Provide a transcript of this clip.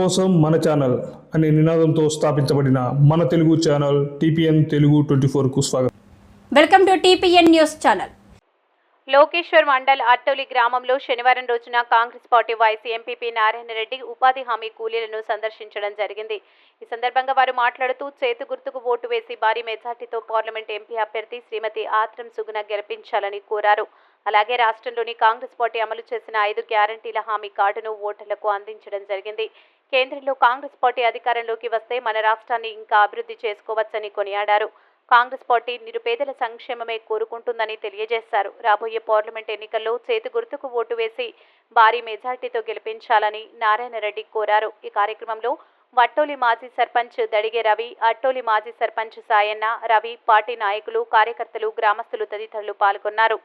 కోసం మన ఛానల్ అనే నినాదంతో స్థాపించబడిన మన Telugu channel TPN Telugu twenty ఫోర్కు స్వాగతం. Welcome to TPN news channel. Lokeshwar mandal Attoli గ్రామంలో శనివారం రోజున Congress party vice MPP Narayana Reddy ఉపాధి హామీ కూలీలను సందర్శించడం జరిగింది. ఈ సందర్భంగా వారు మాట్లాడుతూ చేతు గుర్తుకు ఓటు వేసి భారీ మెజార్టీతో పార్లమెంట్ ఎంపీ అభ్యర్థి శ్రీమతి ఆత్రం సుగుణ గెలిపించాలని కోరారు. అలాగే రాష్ట్రంలోని కాంగ్రెస్ పార్టీ అమలు చేసిన ఐదు గ్యారంటీల హామీ కార్డును ఓటర్లకు అందించడం జరిగింది. కేంద్రంలో కాంగ్రెస్ పార్టీ అధికారంలోకి వస్తే మన రాష్ట్రాన్ని ఇంకా అభివృద్ధి చేసుకోవచ్చని కొనియాడారు. కాంగ్రెస్ పార్టీ నిరుపేదల సంక్షేమమే కోరుకుంటుందని తెలియజేశారు. రాబోయే పార్లమెంట్ ఎన్నికల్లో చేతి గుర్తుకు ఓటు వేసి భారీ మెజార్టీతో గెలిపించాలని నారాయణ రెడ్డి కోరారు. ఈ కార్యక్రమంలో వట్టోలి మాజీ సర్పంచ్ దడిగే రవి అట్టోలి మాజీ సర్పంచ్ సాయన్న రవి పార్టీ నాయకులు కార్యకర్తలు గ్రామస్తులు తదితరులు పాల్గొన్నారు.